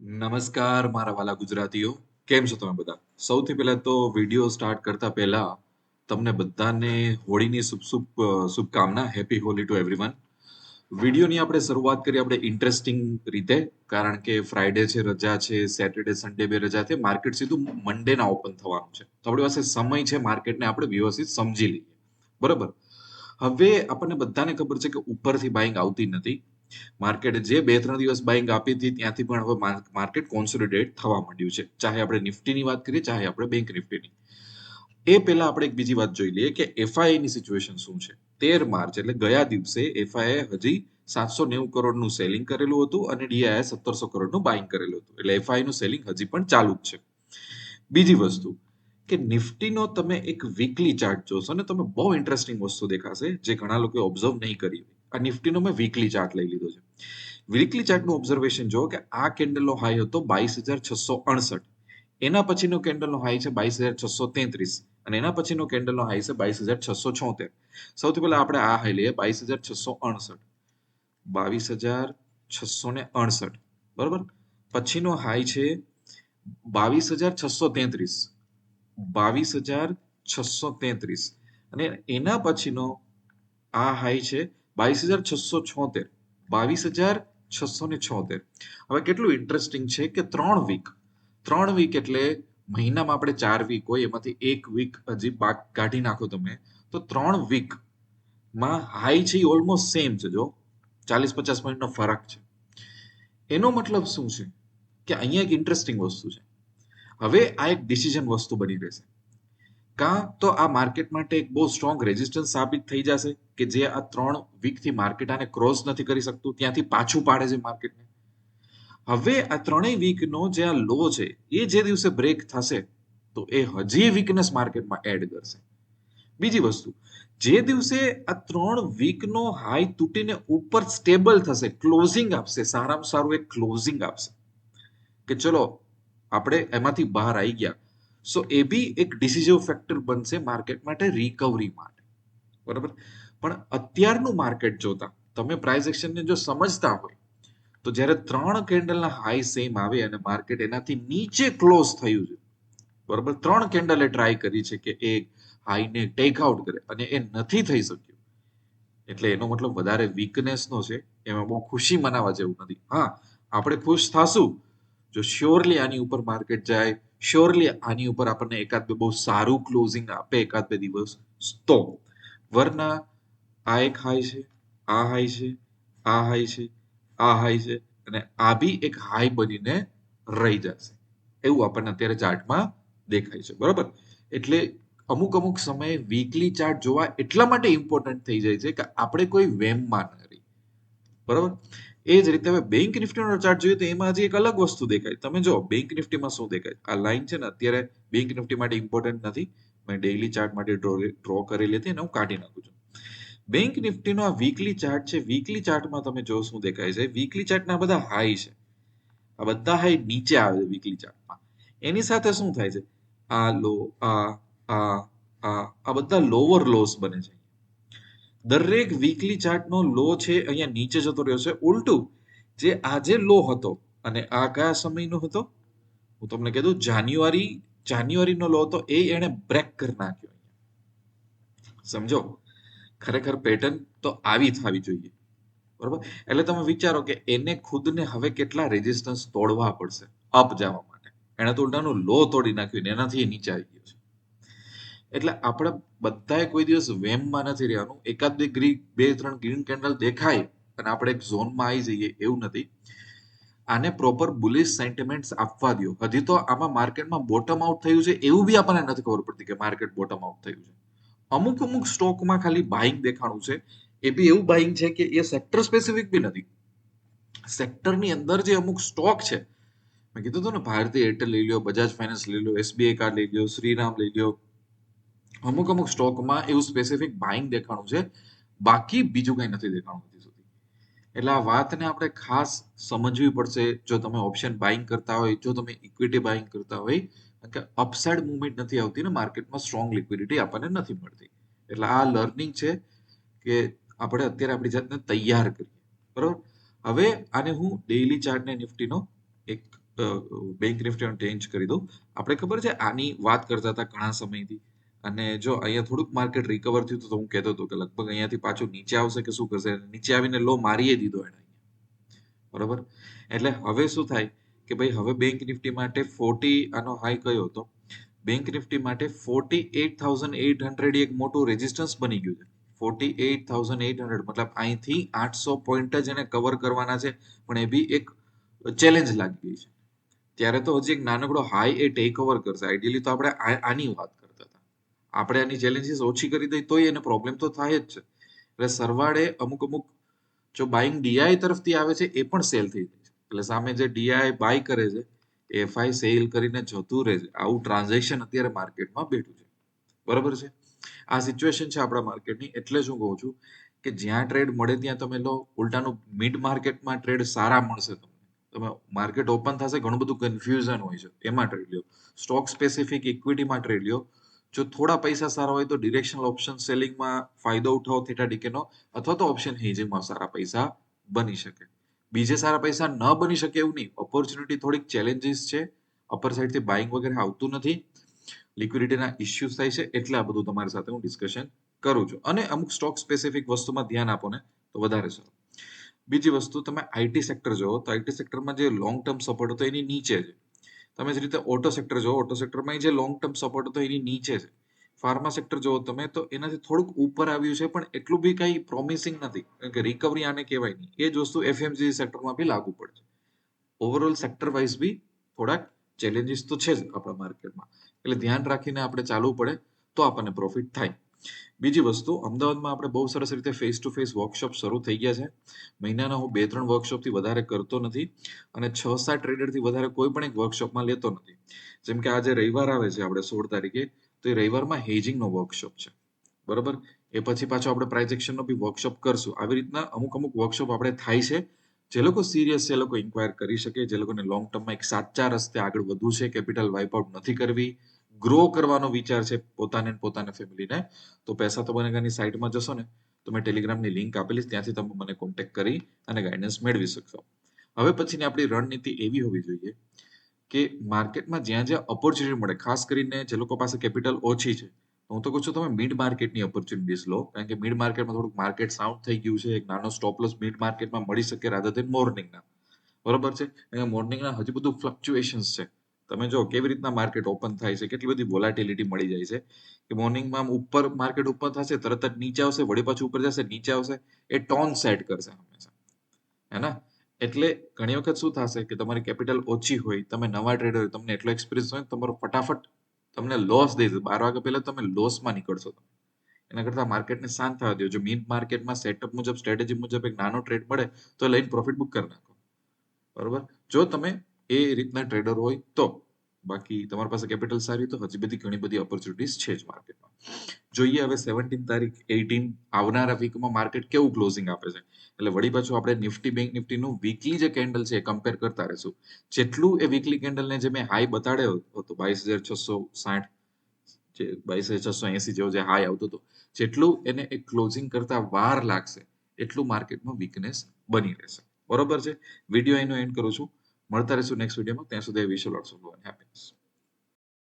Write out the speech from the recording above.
નમસ્કાર મારા વાલા ગુજરાતીઓ. કેમ છો તમે બધા? સૌથી પહેલા તો વીડિયો સ્ટાર્ટ કરતા પહેલા તમને બધાને હોળીની શુભ શુભ શુભકામના. હેપી હોલી ટુ એવરીવન વિડીયોની આપણે શરૂઆત કરી આપણે ઇન્ટરેસ્ટિંગ રીતે, કારણ કે ફ્રાઈડે છે, રજા છે સેટરડે સન્ડે બે રજા છે માર્કેટ સીધું મંડેના ઓપન થવાનું છે. તો આપણી પાસે સમય છે માર્કેટને આપણે વ્યવસ્થિત સમજી લઈએ. બરાબર? હવે આપણને બધાને ખબર છે કે ઉપરથી બાઇંગ આવતી નથી. માર્કેટ જે બે ત્રણ દિવસ બાઇંગ આપી હતી, ત્યાંથી પણ હવે માર્કેટ કોન્સોલિડેટ થવા માંડ્યું છે. ચાહે આપણે નિફ્ટીની વાત કરીએ, ચાહે આપણે બેંક નિફ્ટીની. એ પહેલા આપણે એક બીજી વાત જોઈ લઈએ કે એફઆઈ ની સિચ્યુએશન શું છે? તેર માર્ચ એટલે ગયા દિવસે એફઆઈ હજી સાતસો નેવું કરોડનું સેલિંગ કરેલું હતું અને ડીઆઈએ સત્તરસો કરોડનું બાઇંગ કરેલું હતું. એટલે એફઆઈ નું સેલિંગ હજી પણ ચાલુ જ છે. બીજી વસ્તુ, કે નિફ્ટીનો તમે એક વીકલી ચાર્ટ જોશો ને તમે બહુ ઇન્ટરેસ્ટિંગ વસ્તુ દેખાશે, જે ઘણા લોકોએ ઓબ્ઝર્વ નહીં કરી. આ નિફ્ટીનો મેં વીકલી ચાર્ટ લઈ લીધો છે. વીકલી ચાર્ટનું ઓબ્ઝર્વેશન જો કે આ કેન્ડલનો હાઈ હતો બાવીસ હજાર છસો અડસઠ. એના પછીનો કેન્ડલનો હાઈ છે બાવીસ હજાર છસો તેત્રીસ અને એના પછીનો કેન્ડલનો હાઈ છે બાવીસ હજાર છસો છોતેર. સૌથી પહેલા આપણે આ હાઈ લઈએ, બાવીસ હજાર છસો અડસઠ. બાવીસ હજાર છસો ને અડસઠ, બરોબર? પછીનો હાઈ છે બાવીસ હજાર છસો તેત્રીસ. બાવીસ હજાર છસો તેત્રીસ. અને એના પછીનો આ હાઈ છે બાવીસ હજાર છસો છોતેર. બાવીસ હજાર છસો ને છોતેર. હવે કેટલું ઇન્ટરેસ્ટિંગ છે કે ત્રણ વીક ત્રણ વીક એટલે મહિનામાં આપણે ચાર વીક હોય, એમાંથી એક વીક હજી પાક કાઢી નાખો તમે, તો ત્રણ વીકમાં હાઈ છે એ ઓલમોસ્ટ સેમ છે જો. ચાલીસ પચાસ પોઈન્ટનો ફરક છે. એનો મતલબ શું છે? કે અહીંયા એક ઇન્ટરેસ્ટિંગ વસ્તુ છે. હવે આ એક ડિસિઝન વસ્તુ બની રહેશે. કાં તો આ માર્કેટ માટે એક બહુ સ્ટ્રોંગ રેઝિસ્ટન્સ સાબિત થઈ જશે કે જે આ ત્રણ વીકથી માર્કેટ આને ક્રોસ નથી કરી શકતું, ત્યાંથી પાછું પાડે છે માર્કેટને. હવે આ ત્રણેય વીકનો જે આ લો છે, એ જે દિવસે બ્રેક થશે, તો એ હજી વીકનેસ માર્કેટમાં એડ કરશે. બીજી વસ્તુ, જે દિવસે આ ત્રણ વીકનો હાઈ તૂટીને ઉપર સ્ટેબલ થશે ક્લોઝિંગ આપશે, સારામાં સારું એક ક્લોઝિંગ આપશે, કે ચલો, આપણે એમાંથી બહાર આવી ગયા સો એ બી એક ડિસિઝિવ ફેક્ટર બનશે માર્કેટ માટે રિકવરી માટે. બરાબર? પણ અત્યારનું માર્કેટ જોતા, તમે પ્રાઇસ એક્શનને જો સમજતા હોય, તો જ્યારે ત્રણ કેન્ડલના હાઈ સેમ આવે અને માર્કેટ એનાથી નીચે ક્લોઝ થયું છે, બરાબર? ત્રણ કેન્ડલે ટ્રાય કરી છે કે એ હાઈને ટેક આઉટ કરે અને એ નથી થઈ શક્યું. એટલે એનો મતલબ વધારે વીકનેસનો છે, એમાં બહુ ખુશી મનાવા જેવું નથી. હા, આપણે ખુશ થાશું, જો શ્યોરલી આની ઉપર માર્કેટ જાય શ્યોરલી આની ઉપર આપણને એકાદ બે બહુ સારું ક્લોઝિંગ આપે એકાદ બે દિવસ તો. વરના આ એક હાઈ છે, આ હાઈ છે, આ હાઈ છે, આ હાઈ છે અને આ બી એક હાઈ બનીને રહી જશે. એવું આપણને અત્યારે ચાર્ટમાં દેખાય છે. બરોબર? એટલે અમુક અમુક સમયે વીકલી ચાર્ટ જોવા એટલા માટે ઇમ્પોર્ટન્ટ થઈ જાય છે કે આપણે કોઈ વેમમાં ન રહી. બરોબર? એ જ રીતે હવે બેંક નિફ્ટીનો ચાર્ટ જોઈએ તો એમાં હજી એક અલગ વસ્તુ દેખાય. તમે જો બેંક નિફ્ટીમાં શું દેખાય? આ લાઈન છે ને, અત્યારે બેંક નિફ્ટી માટે ઇમ્પોર્ટન્ટ નથી. મેં ડેઇલી ચાર્ટ માટે ડ્રો ડ્રો કરેલી હતી અને હું કાઢી નાખું છું. બેંક નિફ્ટીનો આ વીકલી ચાર્ટ છે. વીકલી ચાર્ટમાં તમે જો શું દેખાય છે. વીકલી ચાર્ટના બધા હાઈ છે. આ બધા હાઈ નીચે આવે છે વીકલી ચાર્ટમાં એની સાથે શું થાય છે? આ લો આ આ આ આ બધા લોઅર લોસ બને છે. દરેક વીકલી ચાર્ટનો લો છે, અહીંયા નીચે જતો રહ્યો છે. ઉલટું, જે આજે લો હતો અને આ કયા સમયનો હતો? હું તમને કહી દઉં, જાન્યુઆરી, જાન્યુઆરીનો લો હતો, એ એણે બ્રેક કરી નાખ્યો સમજો? ખરેખર પેટર્ન તો આવી થવી જોઈએ. બરોબર? એટલે તમે વિચારો કે એને ખુદને હવે કેટલા રેઝિસ્ટન્સ તોડવા પડશે અપ જવા માટે. એણે તો ઉલટાનું લો તોડી નાખ્યું ને એનાથી નીચે આવી ગયો છે. એટલે આપણે બધાએ કોઈ દિવસ વેમમાં નથી રહેવાનું. એકાદ બે ગ્રી બે, ત્રણ ગ્રીન કેન્ડલ દેખાય અને આપણે એક ઝોનમાં આવી જઈએ, એવું નથી. આને પ્રોપર બુલિશ સેન્ટિમેન્ટ્સ આપવા દો હજી તો આમાં માર્કેટમાં બોટમ આઉટ થયું છે, એવું બી આપણને નથી ખબર પડતી કે માર્કેટ બોટમ આઉટ થયું છે. અમુક અમુક સ્ટોકમાં ખાલી બાઇંગ દેખાણું છે. એ બી એવું બાઇંગ છે કે એ સેક્ટર સ્પેસિફિક બી નથી. સેક્ટરની અંદર જે અમુક સ્ટોક છે, મેં કીધું હતું ને, ભારતીય એરટેલ લઈ લ્યો બજાજ ફાઇનાન્સ લઈ લો એસબીઆઈ કાર્ડ લઈ લ્યો શ્રીરામ લઈ લ્યો અમુક અમુક સ્ટોકમાં એવું સ્પેસિફિક બાઇંગ દેખાણું છે. બાકી બીજું કંઈ નથી દેખાણું હજી સુધી. એટલે આ વાતને આપણે ખાસ સમજવી પડશે જો તમે ઓપ્શન બાઇંગ કરતા હોય, જો તમે ઇક્વિટી બાઇંગ કરતા હોય કે અપસાઇડ મુવમેન્ટ નથી આવતી ને માર્કેટમાં સ્ટ્રોંગ લિક્વિડિટી આપણને નથી મળતી. એટલે આ લર્નિંગ છે કે આપણે અત્યારે આપણી જાતને તૈયાર કરીએ. બરોબર? હવે આને હું ડેઇલી ચાર્ટને નિફ્ટીનો એક બેંક નિફ્ટી ચેન્જ કરી દઉં. આપણે ખબર છે આની વાત કરતા હતા ઘણા સમયથી. અને જો અહીંયા થોડુંક માર્કેટ રિકવર થયું તો હું કહેતો હતો કે લગભગ અહીંયાથી પાછું નીચે આવશે કે શું કરશે? નીચે આવીને લો મારીએ દીધો એને બરાબર? એટલે હવે શું થાય કે ભાઈ હવે બેંક નિફ્ટી માટે ફોર્ટી આનો હાઈ કયો હતો? બેંક નિફ્ટી માટે forty eight thousand eight hundred એક મોટું રેઝિસ્ટન્સ બની ગયું છે. Forty eight thousand eight hundred મતલબ અહીંથી આઠસો પોઈન્ટ જ એને કવર કરવાના છે, પણ એ બી એક ચેલેન્જ લાગી ગઈ છે. ત્યારે તો હજી એક નાનકડો હાઈ એ ટેક ઓવર કરશે. આઈડિયલી તો આપણે આની વાત હતા આપણે આની ચેલેન્જીસ ઓછી કરી દઈએ તોય એને પ્રોબ્લેમ તો થાય જ છે. એટલે સરવાળે અમુક અમુક જો બાઇંગ ડીઆઈ તરફથી આવે છે એ પણ સેલ થઈ જાય છે. એટલે સામે જે ડીઆઈ બાય કરે છે એફઆઈ સેલ કરીને જતું રહે છે. આવું ટ્રાન્ઝેક્શન અત્યારે માર્કેટમાં બેઠું છે. બરાબર છે? આ સિચ્યુએશન છે આપણા માર્કેટની એટલે હું કહું છું કે જ્યાં ટ્રેડ મળે ત્યાં તમે લો. ઉલટાનું મિડ માર્કેટમાં ટ્રેડ સારા મળશે તમને. તમે માર્કેટ ઓપન થશે, ઘણું બધું કન્ફ્યુઝન હોય છે. એમાં ટ્રેડ લ્યો. સ્ટોક સ્પેસિફિક ઇક્વિટીમાં ટ્રેડ લ્યો. જો થોડા પૈસા સારા હોય તો ડિરેક્શનલ ઓપ્શન સેલિંગમાં ફાયદો ઉઠાવો થેટા ડીકેનો અથવા તો ઓપ્શન હેજિંગમાં સારા પૈસા બની શકે. બીજે સારા પૈસા ન બની શકે એવું નહીં. ઓપોર્ચ્યુનિટી થોડીક ચેલેન્જીસ છે. અપર સાઈડથી બાઇંગ વગેરે આવતું નથી. લિક્વિડિટીના ઇસ્યુઝ થાય છે. એટલે આ બધું તમારી સાથે હું ડિસ્કશન કરું છું. અને અમુક સ્ટોક સ્પેસિફિક વસ્તુમાં ધ્યાન આપો ને, તો વધારે સારું. બીજી વસ્તુ, તમે આઈટી સેક્ટર જુઓ, તો આઈટી સેક્ટરમાં જે લોંગ ટર્મ સપોર્ટ હતો એની નીચે છે. તમે જે રીતે ઓટો સેક્ટર જો ઓટો સેક્ટરમાં જે લોંગ ટર્મ સપોર્ટ હતો એની નીચે છે. ફાર્મા સેક્ટર જોવો તમે તો એનાથી થોડુંક ઉપર આવ્યું છે, પણ એટલું બી કંઈ પ્રોમિસિંગ નથી. કારણ કે રિકવરી આને કહેવાય નહીં. એ જ વસ્તુ એફએમજી સેક્ટરમાં બી લાગુ પડે છે ઓવરઓલ સેક્ટર વાઇઝ બી થોડાક ચેલેન્જીસ તો છે જ આપણા માર્કેટમાં એટલે ધ્યાન રાખીને આપણે ચાલવું પડે તો આપણને પ્રોફિટ થાય. બીજી વસ્તુ, અમદાવાદમાં આપણે બહુ સરસ રીતે ફેસ ટુ ફેસ વર્કશોપ શરૂ થઈ ગયા છે. મહિનાના હું બે ત્રણ વર્કશોપથી વધારે કરતો નથી અને છ સાત ટ્રેડરથી વધારે કોઈ પણ એક વર્કશોપમાં લેતો નથી. જેમ કે આજે રવિવાર આવે છે આપણે સોળ તારીખે, તો એ રવિવારમાં હેજિંગનો વર્કશોપ છે. બરાબર? એ પછી પાછો આપણે પ્રાઇઝેક્શનનો બી વર્કશોપ કરશું. આવી રીતના અમુક અમુક વર્કશોપ આપણે થાય છે. જે લોકો સિરિયસ છે, એ લોકો ઇન્ક્વાયર કરી શકે. જે લોકોને લોંગ ટર્મમાં એક સાચા રસ્તે આગળ વધવું છે કેપિટલ વાઇપ આઉટ નથી કરવી. ગ્રો કરવાનો વિચાર છે પોતાને પોતાના ફેમિલીને તો પૈસા તો બનેગાની સાઇટમાં જશો ને, તો મેં ટેલિગ્રામની લિંક આપેલી ત્યાંથી તમે મને કોન્ટેક્ટ કરી અને ગાઈડન્સ મેળવી શકશો. હવે પછીની આપણી રણનીતિ એવી હોવી જોઈએ કે માર્કેટમાં જ્યાં જ્યાં ઓપોર્ચ્યુનિટી મળે, ખાસ કરીને જે લોકો પાસે કેપિટલ ઓછી છે હું તો કહું છું તમે મિડ માર્કેટની ઓપોર્ચ્યુનિટીઝ લો, કારણ કે મિડ માર્કેટમાં થોડુંક માર્કેટ સાઉન્ડ થઈ ગયું છે, એક નાનો સ્ટોપ લોસ મિડ માર્કેટમાં મળી શકે રાધર દેન મોર્નિંગના બરોબર છે? મોર્નિંગના હજી બધું ફ્લક્ચ્યુએશન્સ છે. તમે જો કેવી રીતના માર્કેટ ઓપન થાય છે, કેટલી બધી વોલાટિલિટી મળી જાય છે, કે મોર્નિંગમાં ઉપર માર્કેટ ઉપર થશે, તરત જ નીચે આવશે, વળી પાછું ઉપર જશે, નીચે આવશે, એ ટોન સેટ કરશે હંમેશા. હે ને? એટલે ઘણી વખત શું થશે કે તમારી કેપિટલ ઓછી હોય, તમે નવા ટ્રેડર હોય, તમને એટલો એક્સપિરિયન્સ હોય તમારો ફટાફટ તમને લોસ દઈ દે. બાર વાગ્યા પહેલા તમે લોસમાં નીકળશો. તમે એના કરતા માર્કેટને શાંત થવા દો. જો મીન માર્કેટમાં સેટઅપ મુજબ સ્ટ્રેટેજી મુજબ એક નાનો ટ્રેડ મળે, તો લઈને પ્રોફિટ બુક કરી નાખો. બરોબર? જો તમે એ રીતના ટ્રેડર હોય તો. બાકી તમારી પાસે કેપિટલ સારી તો હજી બધી ઘણી બધી ઓપોર્ચ્યુનિટીઝ છે જ માર્કેટમાં જોઈએ હવે સેવન્ટીન તારીખ એઇટીન આવનારા વીકમાં માર્કેટ કેવું ક્લોઝિંગ આપે છે. એટલે વળી પાછું આપણે નિફ્ટી બેંક નિફ્ટીનું વીકલી જે કેન્ડલ છે એ કમ્પેર કરતા રહેશું. જેટલું એ વીકલી કેન્ડલને જે મેં હાઈ બતાડ્યો હતો, બાવીસ હજાર છસો સાઠ, જે બાવીસ હજાર છસો એસી જેવો જે હાઈ આવતો હતો, જેટલું એને એક ક્લોઝિંગ કરતા વાર લાગશે, એટલું માર્કેટમાં વીકનેસ બની રહેશે. બરોબર છે? વીડિયો એનો એન્ડ કરું છું. મળતા રહીશું નેક્સ્ટ વિડીયોમાં ત્યાં સુધી વિશ લોટ્સ ઓફ હેપીનેસ